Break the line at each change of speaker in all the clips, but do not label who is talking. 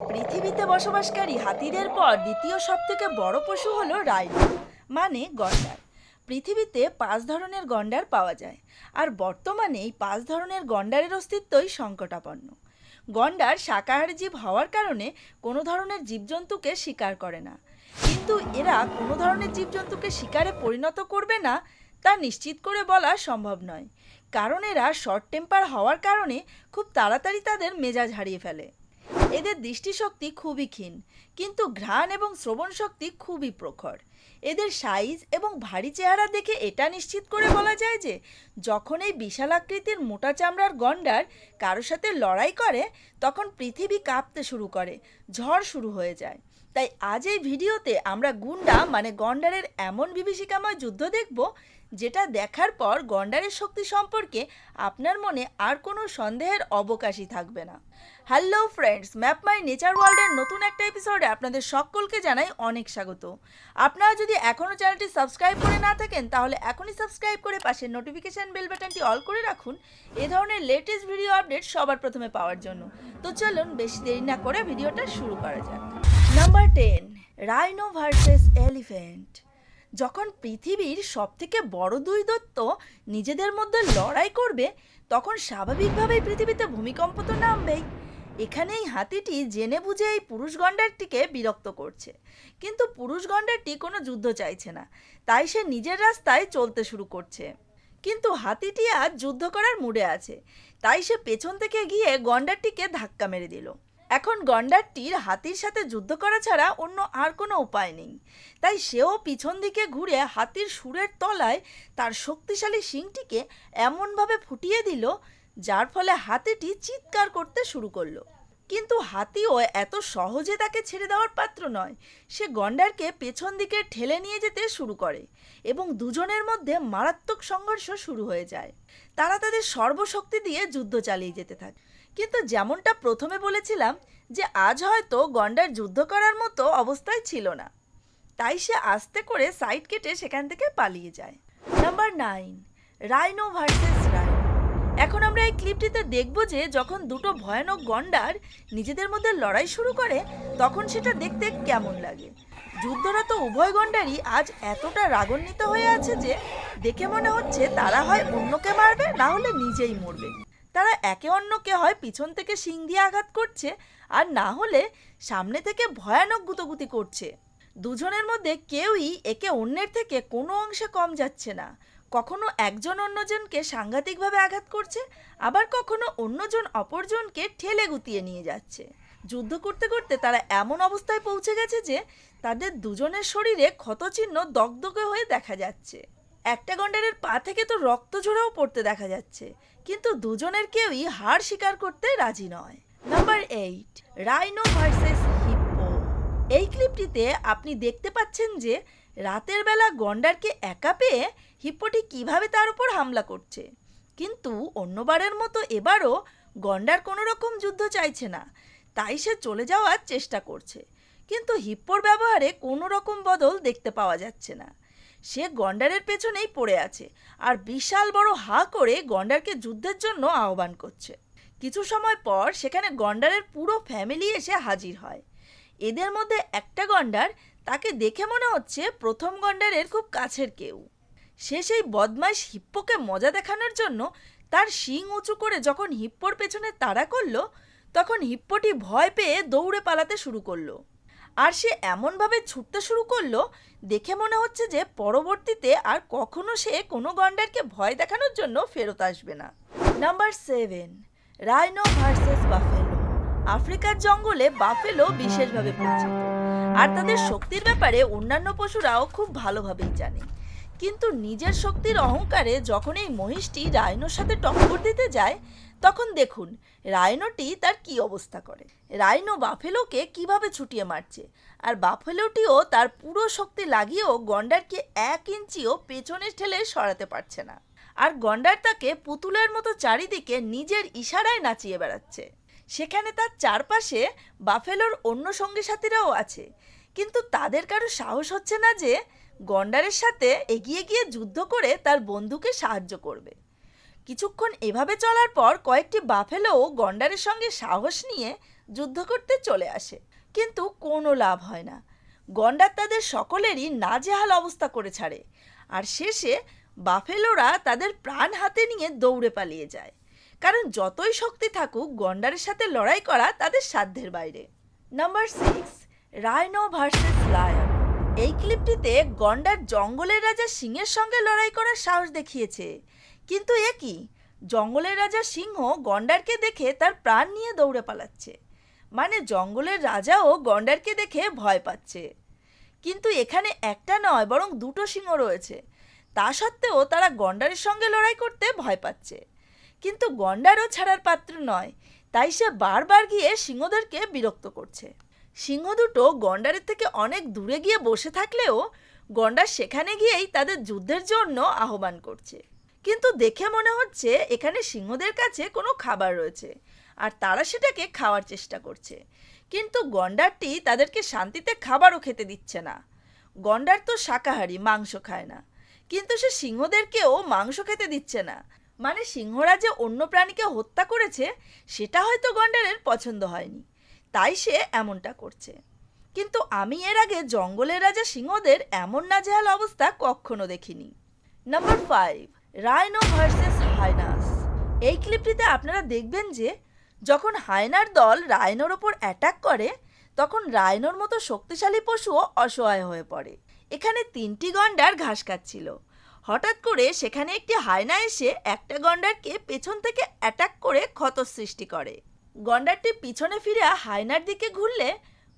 পৃথিবীতে বসবাসকারী হাতিদের পর দ্বিতীয় সবথেকে বড় পশু হলো রাইনো মানে গন্ডার। পৃথিবীতে পাঁচ ধরনের গন্ডার পাওয়া যায়, আর বর্তমানে এই পাঁচ ধরনের গন্ডারের অস্তিত্বই সংকটাপন্ন। গন্ডার শাকাহারী জীব হওয়ার কারণে কোনো ধরনের জীবজন্তুকে শিকার করে না। কিন্তু এরা কোনো ধরনের জীবজন্তুকে শিকারে পরিণত করবে না, তা নিশ্চিত করে বলা সম্ভব নয়। কারণ এরা শর্ট টেম্পার হওয়ার কারণে খুব তাড়াতাড়ি তাদের মেজাজ হারিয়ে ফেলে। এদের দৃষ্টিশক্তি খুবই ক্ষীণ, কিন্তু ঘ্রাণ এবং শ্রবণ শক্তি খুবই প্রখর। এদের সাইজ এবং ভারী চেহারা দেখে এটা নিশ্চিত করে বলা যায় যে, যখন এই বিশাল আকৃতির মোটা চামড়ার গন্ডার কারোর সাথে লড়াই করে, তখন পৃথিবী কাঁপতে শুরু করে, ঝড় শুরু হয়ে যায়। তাই আজ এই ভিডিওতে আমরা গুন্ডা মানে গন্ডারের এমন বিভীষিকাময় যুদ্ধ দেখব যেটা দেখার পর গন্ডারের শক্তি সম্পর্কে আপনার মনে আর কোনো সন্দেহের অবকাশই থাকবে না। Hello friends map my nature ওয়ার্ল্ডের নতুন একটা এপিসোডে আপনাদের সকলকে জানাই অনেক স্বাগত। আপনারা যদি এখনও চ্যানেলটি সাবস্ক্রাইব করে না থাকেন, তাহলে এখনই সাবস্ক্রাইব করে পাশের নোটিফিকেশন বেল বাটনটি অল করে রাখুন এ ধরনের লেটেস্ট ভিডিও আপডেট সবার প্রথমে পাওয়ার জন্য। তো চলুন বেশি দেরি না করে ভিডিওটা শুরু করা যাক। Number ten rhino versus elephant যখন পৃথিবীর সবথেকে বড় দুই দত্ত নিজেদের মধ্যে লড়াই করবে, তখন স্বাভাবিকভাবেই পৃথিবীতে ভূমিকম্প তো নামবেই। এখানে এই হাতিটি জেনে বুঝে এই পুরুষ গণ্ডারটিকে বিরক্ত করছে। কিন্তু পুরুষ গণ্ডারটি কোনো যুদ্ধ চাইছে না, তাই সে নিজের রাস্তায় চলতে শুরু করছে। কিন্তু হাতিটি আজ যুদ্ধ করার মুডে আছে, তাই সে পেছন থেকে গিয়ে গণ্ডারটিকে ধাক্কা মেরে দিল। এখন গন্ডারটির হাতির সাথে যুদ্ধ করা ছাড়া অন্য আর কোনো উপায় নেই। তাই সেও পিছন দিকে ঘুরে হাতির সুরের তলায় তার শক্তিশালী শিংটিকে এমনভাবে ফুটিয়ে দিল, যার ফলে হাতিটি চিৎকার করতে শুরু করল। কিন্তু হাতিও এত সহজে তাকে ছেড়ে দেওয়ার পাত্র নয়। সে গন্ডারকে পেছন দিকে ঠেলে নিয়ে যেতে শুরু করে এবং দুজনের মধ্যে মারাত্মক সংঘর্ষ শুরু হয়ে যায়। তারা তাদের সর্বশক্তি দিয়ে যুদ্ধ চালিয়ে যেতে থাকে। কিন্তু যেমনটা প্রথমে বলেছিলাম যে আজ হয়তো গন্ডার যুদ্ধ করার মতো অবস্থায় ছিল না। তাই সে আস্তে করে সাইড কেটে সেখান থেকে পালিয়ে যায়। নাম্বার নাইন, রাইনো ভার্সেস এখন আমরা এই ক্লিপটিতে দেখব যে যখন দুটো ভয়ানক গন্ডার নিজেদের মধ্যে লড়াই শুরু করে, তখন সেটা দেখতে কেমন লাগে? যুদ্ধরত উভয় গন্ডারই আজ এতটা রাগান্বিত হয়ে আছে যে দেখে মনে হচ্ছে তারা হয় অন্যকে মারবে, না হলে নিজেই মরবে। তারা একে অন্যকে হয় পিছন থেকে শিং দিয়ে আঘাত করছে, আর না হলে সামনে থেকে ভয়ানক গুতগুতি করছে। দুজনের মধ্যে কেউই একে অন্যের থেকে কোনো অংশে কম যাচ্ছে না। কখনো একজন অন্যজনকে সাংঘাতিকভাবে আঘাত করছে, আবার কখনো অন্যজন অপরজনকে ঠেলে গুতিয়ে নিয়ে যাচ্ছে। যুদ্ধ করতে করতে তারা এমন অবস্থায় পৌঁছে গেছে যে, তাদের দুজনের শরীরে ক্ষতচিহ্ন দগদগে হয়ে দেখা যাচ্ছে। একটা গন্ডারের পা থেকে তো রক্ত ঝরাও পড়তে দেখা যাচ্ছে, কিন্তু দুজনের কেউই হার স্বীকার করতে রাজি নয়। Number eight, rhino versus hippo. এই ক্লিপটিতে আপনি দেখতে পাচ্ছেন যে, রাতের বেলা গন্ডারকে একা পেয়ে হিপ্পোটি কীভাবে তার উপর হামলা করছে? কিন্তু অন্যবারের মতো এবারও গন্ডার কোনো রকম যুদ্ধ চাইছে না, তাই সে চলে যাওয়ার চেষ্টা করছে। কিন্তু হিপ্পোর ব্যবহারে কোনো রকম বদল দেখতে পাওয়া যাচ্ছে না। সে গন্ডারের পেছনেই পড়ে আছে আর বিশাল বড় হা করে গন্ডারকে যুদ্ধের জন্য আহ্বান করছে। কিছু সময় পর সেখানে গন্ডারের পুরো ফ্যামিলি এসে হাজির হয়। এদের মধ্যে একটা গন্ডার, তাকে দেখে মনে হচ্ছে প্রথম গন্ডারের খুব কাছের কেউ। সে সেই বদমাইশ হিপ্পোকে মজা দেখানোর জন্য তার শিং উঁচু করে যখন হিপ্পোর পেছনে তাড়া করল, তখন হিপ্পোটি ভয় পেয়ে দৌড়ে পালাতে শুরু করল। আর সে এমনভাবে ছুটতে শুরু করল, দেখে মনে হচ্ছে যে পরবর্তীতে আর কখনো সে কোনো গন্ডারকে ভয় দেখানোর জন্য ফেরত আসবে না। Number seven, rhino versus buffalo. আফ্রিকার জঙ্গলে বাফেলো বিশেষভাবে পরিচিত। আর তাদের শক্তির ব্যাপারে অন্যান্য পশুরাও খুব ভালোভাবেই জানে। কিন্তু নিজের শক্তির অহংকারে যখন এই মহিষটি রাইনোর সাথে টক্কর দিতে যায়, তখন দেখুন রায়নোটি তার কি অবস্থা করে। রাইনো বাফেলোকে কীভাবে ছুটিয়ে মারছে, আর বাফেলোটিও তার পুরো শক্তি লাগিয়েও গন্ডারকে এক ইঞ্চিও পেছনে ঠেলে সরাতে পারছে না। আর গন্ডার তাকে পুতুলের মতো চারিদিকে নিজের ইশারায় নাচিয়ে বেড়াচ্ছে। সেখানে তার চারপাশে বাফেলোর অন্য সঙ্গী সাথীরাও আছে, কিন্তু তাদের কারও সাহস হচ্ছে না যে গন্ডারের সাথে এগিয়ে গিয়ে যুদ্ধ করে তার বন্ধুকে সাহায্য করবে। কিছুক্ষণ এভাবে চলার পর কয়েকটি বাফেলো গন্ডারের সঙ্গে সাহস নিয়ে যুদ্ধ করতে চলে আসে। কিন্তু কোনো লাভ হয় না। গন্ডার তাদের সকলেরই নাজেহাল অবস্থা করে ছাড়ে। আর শেষে বাফেলোরা তাদের প্রাণ হাতে নিয়ে দৌড়ে পালিয়ে যায়। কারণ যতই শক্তি থাকুক, গন্ডারের সাথে লড়াই করা তাদের সাধ্যের বাইরে। Number six, rhino versus lion. এই ক্লিপটিতে গন্ডার জঙ্গলের রাজা সিংহের সঙ্গে লড়াই করার সাহস দেখিয়েছে। কিন্তু এ কি? জঙ্গলের রাজা সিংহ গন্ডারকে দেখে তার প্রাণ নিয়ে দৌড়ে পালাচ্ছে। মানে জঙ্গলের রাজাও গন্ডারকে দেখে ভয় পাচ্ছে। কিন্তু এখানে একটা নয়, বরং দুটো সিংহ রয়েছে। তা সত্ত্বেও তারা গন্ডারের সঙ্গে লড়াই করতে ভয় পাচ্ছে। কিন্তু গন্ডারও ছাড়ার পাত্র নয়, তাই সে বারবার গিয়ে সিংহদেরকে বিরক্ত করছে। সিংহ দুটো গন্ডারের থেকে অনেক দূরে গিয়ে বসে থাকলেও গন্ডার সেখানে গিয়েই তাদের যুদ্ধের জন্য আহ্বান করছে। কিন্তু দেখে মনে হচ্ছে এখানে সিংহদের কাছে কোনো খাবার রয়েছে আর তারা সেটাকে খাওয়ার চেষ্টা করছে। কিন্তু গন্ডারটি তাদেরকে শান্তিতে খাবারও খেতে দিচ্ছে না। গন্ডার তো শাকাহারি, মাংস খায় না। কিন্তু সে সিংহদেরকেও মাংস খেতে দিচ্ছে না। মানে সিংহরা যে অন্য প্রাণীকে হত্যা করেছে, সেটা হয়তো গন্ডারের পছন্দ হয়নি। তাই সে এমনটা করছে। কিন্তু আমি এর আগে জঙ্গলের রাজা সিংহদের এমন নাজেহাল অবস্থা কখনো দেখিনি। Number five rhino versus hyenas এই ক্লিপটিতে আপনারা দেখবেন যে, যখন হায়নার দল রায়নোর ওপর অ্যাটাক করে, তখন রায়নোর মতো শক্তিশালী পশুও অসহায় হয়ে পড়ে। এখানে তিনটি গন্ডার ঘাস খাচ্ছিল। হঠাৎ করে সেখানে একটি হায়না এসে একটা গন্ডারকে পেছন থেকে অ্যাটাক করে ক্ষত সৃষ্টি করে। গন্ডারটি পিছনে ফিরে হায়নার দিকে ঘুরলে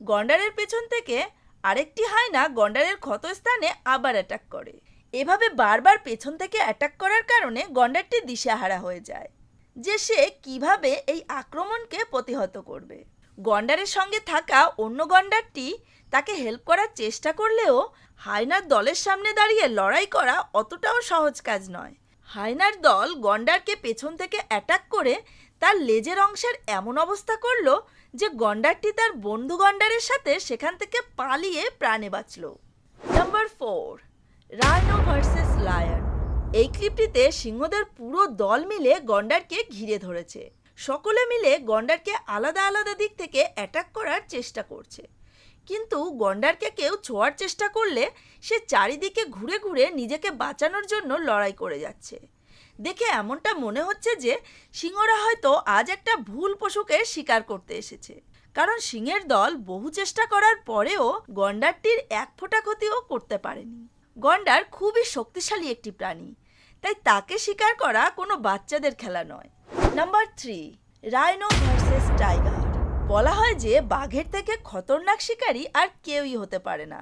গন্ডারের পেছন থেকে আরেকটি হায়না গন্ডারের ক্ষতস্থানে আবার অ্যাটাক করে। এভাবে বারবার পেছন থেকে অ্যাটাক করার কারণে গন্ডারটি দিশেহারা হয়ে যায়, যে সে কীভাবে এই আক্রমণকে প্রতিহত করবে। গন্ডারের সঙ্গে থাকা অন্য গন্ডারটি তাকে হেল্প করার চেষ্টা করলেও হায়নার দলের সামনে দাঁড়িয়ে লড়াই করা অতটাও সহজ কাজ নয়। হায়নার দল গন্ডারকে পেছন থেকে অ্যাটাক করে তার লেজের অংশের এমন অবস্থা করল যে গন্ডারটি তার বন্ধু গন্ডারের সাথে সেখান থেকে পালিয়ে প্রাণে বাঁচল। Number four rhino versus lion এই ক্লিপটিতে সিংহদের পুরো দল মিলে গন্ডারকে ঘিরে ধরেছে। সকলে মিলে গন্ডারকে আলাদা আলাদা দিক থেকে অ্যাটাক করার চেষ্টা করছে। কিন্তু গন্ডারকে কেউ ছোঁয়ার চেষ্টা করলে সে চারিদিকে ঘুরে ঘুরে নিজেকে বাঁচানোর জন্য লড়াই করে যাচ্ছে। দেখে এমনটা মনে হচ্ছে যে সিংহরা হয়তো আজ একটা ভুল পশুকে শিকার করতে এসেছে। কারণ সিংহের দল বহু চেষ্টা করার পরেও গন্ডারটির এক ফোঁটা ক্ষতিও করতে পারেনি। গন্ডার খুবই শক্তিশালী একটি প্রাণী, তাই তাকে শিকার করা কোনো বাচ্চাদের খেলা নয়। Number three, rhino versus tiger. বলা হয় যে বাঘের থেকে খতরনাক শিকারী আর কেউই হতে পারে না।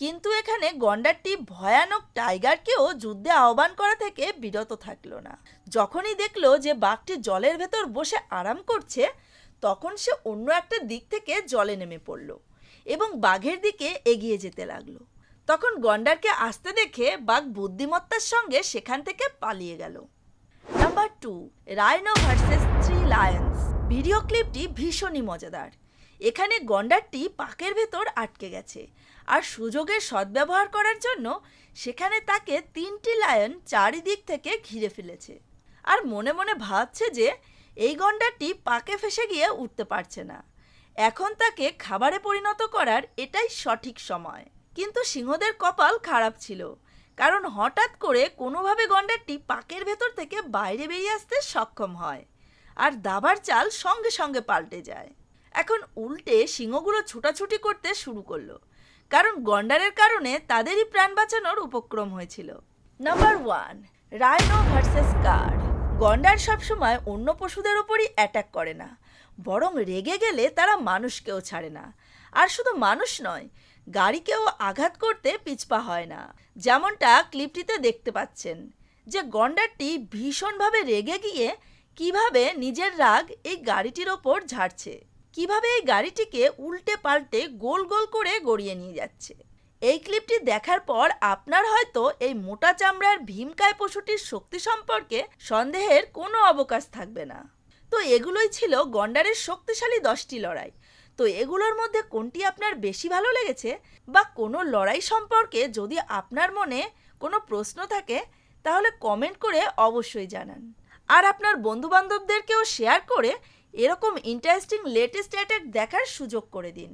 কিন্তু এখানে গন্ডারটি ভয়ানক টাইগারকেও যুদ্ধে আহ্বান করা থেকে বিরত থাকল না। যখনই দেখল যে বাঘটি জলের ভেতর বসে আরাম করছে, তখন সে অন্য একটা দিক থেকে জলে নেমে পড়ল এবং বাঘের দিকে এগিয়ে যেতে লাগল। তখন গন্ডারকে আসতে দেখে বাঘ বুদ্ধিমত্তার সঙ্গে সেখান থেকে পালিয়ে গেল। Number two, rhino versus three lions. Video ক্লিপটি ভীষণই মজাদার। এখানে গন্ডারটি পাকের ভেতর আটকে গেছে আর সুযোগের সদ্ব্যবহার করার জন্য সেখানে তাকে তিনটি লায়ন চারিদিক থেকে ঘিরে ফেলেছে। আর মনে মনে ভাবছে যে এই গন্ডারটি পাকে ফেসে গিয়ে উঠতে পারছে না। এখন তাকে খাবারে পরিণত করার এটাই সঠিক সময়। কিন্তু সিংহদের কপাল খারাপ ছিল, কারণ হঠাৎ করে কোনোভাবে গন্ডারটি পাকের ভেতর থেকে বাইরে বেরিয়ে আসতে সক্ষম হয় আর দাবার চাল সঙ্গে সঙ্গে পাল্টে যায়। এখন উল্টে সিংহগুলো ছুটাছুটি করতে শুরু করল। কারণ গন্ডারের কারণে তাদেরই প্রাণ বাঁচানোর উপক্রম হয়েছিল। Number one rhino versus car গন্ডার সবসময় অন্য পশুদের ওপরই অ্যাটাক করে না। বরং রেগে গেলে তারা মানুষকেও ছাড়ে না। আর শুধু মানুষ নয়, গাড়িকেও আঘাত করতে পিছপা হয় না। যেমনটা ক্লিপটিতে দেখতে পাচ্ছেন, যে গন্ডারটি ভীষণভাবে রেগে গিয়ে কীভাবে নিজের রাগ এই গাড়িটির ওপর ঝাড়ছে। কীভাবে এই গাড়িটিকে উল্টে পাল্টে গোল গোল করে গড়িয়ে নিয়ে যাচ্ছে? এই ক্লিপটি দেখার পর আপনার হয়তো এই মোটা চামড়ার ভীমকায় পশুটির শক্তি সম্পর্কে সন্দেহের কোনো অবকাশ থাকবে না। তো এগুলোই ছিল গন্ডারের শক্তিশালী দশটি লড়াই। তো এগুলোর মধ্যে কোনটি আপনার বেশি ভালো লেগেছে? বা কোনো লড়াই সম্পর্কে যদি আপনার মনে কোনো প্রশ্ন থাকে, তাহলে কমেন্ট করে অবশ্যই জানান। আর আপনার বন্ধুবান্ধবদেরকেও শেয়ার করে এরকম ইন্টারেস্টিং লেটেস্ট অ্যাটাক দেখার সুযোগ করে দিন।